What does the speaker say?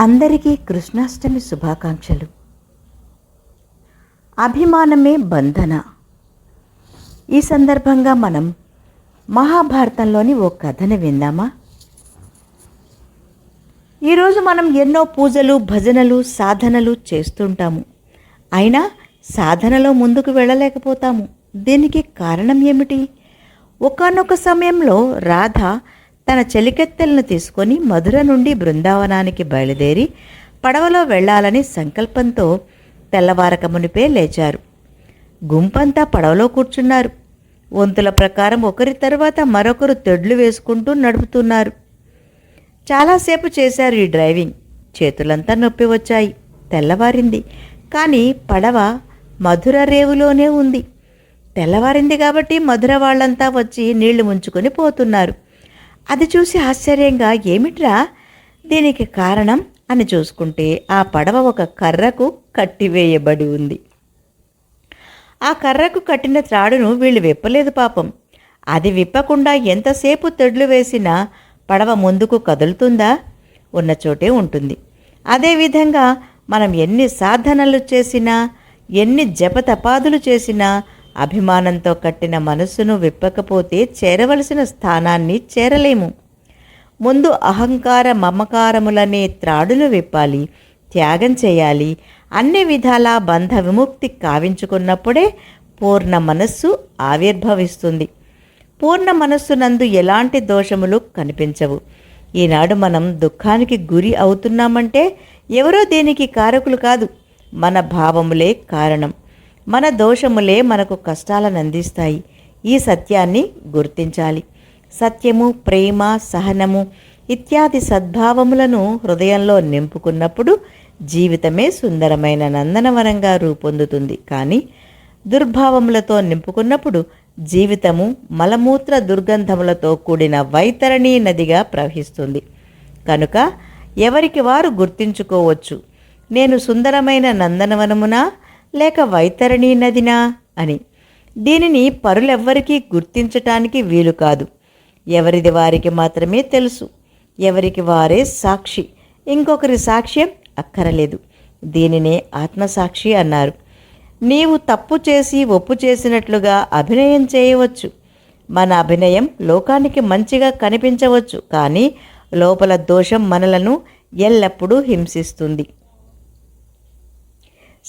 అందరికీ కృష్ణాష్టమి శుభాకాంక్షలు. అభిమానమే బంధన. ఈ సందర్భంగా మనం మహాభారతంలోని ఓ కథని విందామా? ఈరోజు మనం ఎన్నో పూజలు భజనలు సాధనలు చేస్తుంటాము. అయినా సాధనలో ముందుకు వెళ్ళలేకపోతాము. దీనికి కారణం ఏమిటి? ఒకానొక సమయంలో రాధ తన చెలికెత్తెలను తీసుకొని మధుర నుండి బృందావనానికి బయలుదేరి పడవలో వెళ్ళాలని సంకల్పంతో తెల్లవారక మునిపే లేచారు. గుంపంతా పడవలో కూర్చున్నారు. వంతుల ప్రకారం ఒకరి తర్వాత మరొకరు తెడ్లు వేసుకుంటూ నడుపుతున్నారు. చాలాసేపు చేశారు ఈ డ్రైవింగ్. చేతులంతా నొప్పి వచ్చాయి. తెల్లవారింది. కానీ పడవ మధుర రేవులోనే ఉంది. తెల్లవారింది కాబట్టి మధుర వాళ్ళంతా వచ్చి నీళ్ళు ముంచుకొని పోతున్నారు. అది చూసి ఆశ్చర్యంగా ఏమిట్రా? దీనికి కారణం? అని చూసుకుంటే ఆ పడవ ఒక కర్రకు కట్టివేయబడి ఉంది. ఆ కర్రకు కట్టిన త్రాడును వీళ్ళు విప్పలేదు పాపం. అది విప్పకుండా ఎంతసేపు తెడ్లు వేసినా పడవ ముందుకు కదులుతుందా? ఉన్న చోటే ఉంటుంది. అదేవిధంగా మనం ఎన్ని సాధనలు చేసినా ఎన్ని జపతపాదులు చేసినా అభిమానంతో కట్టిన మనస్సును విప్పకపోతే చేరవలసిన స్థానాన్ని చేరలేము. ముందు అహంకార మమకారములనే త్రాడులు విప్పాలి త్యాగం చేయాలి. అన్ని విధాలా బంధ విముక్తి కావించుకున్నప్పుడే పూర్ణ మనస్సు ఆవిర్భవిస్తుంది. పూర్ణ మనస్సునందు ఎలాంటి దోషములు కనిపించవు. ఈనాడు మనం దుఃఖానికి గురి అవుతున్నామంటే ఎవరో దేనికి కారకులు కాదు మన భావములే కారణం. మన దోషములే మనకు కష్టాలను అందిస్తాయి. ఈ సత్యాన్ని గుర్తించాలి. సత్యము ప్రేమ సహనము ఇత్యాది సద్భావములను హృదయంలో నింపుకున్నప్పుడు జీవితమే సుందరమైన నందనవనంగా రూపొందుతుంది. కానీ దుర్భావములతో నింపుకున్నప్పుడు జీవితము మలమూత్ర దుర్గంధములతో కూడిన వైతరణీ నదిగా ప్రవహిస్తుంది. కనుక ఎవరికి వారు గుర్తించుకోవచ్చు? నేను సుందరమైన నందనవనమునా? లేక వైతరణి నదినా? అని. దీనిని పరులెవ్వరికీ గుర్తించటానికి వీలు కాదు. ఎవరిది వారికి మాత్రమే తెలుసు. ఎవరికి వారే సాక్షి. ఇంకొకరి సాక్ష్యం అక్కరలేదు. దీనినే ఆత్మసాక్షి అన్నారు. నీవు తప్పు చేసి ఒప్పు చేసినట్లుగా అభినయం చేయవచ్చు. మన అభినయం లోకానికి మంచిగా కనిపించవచ్చు. కానీ లోపల దోషం మనలను ఎల్లప్పుడూ హింసిస్తుంది.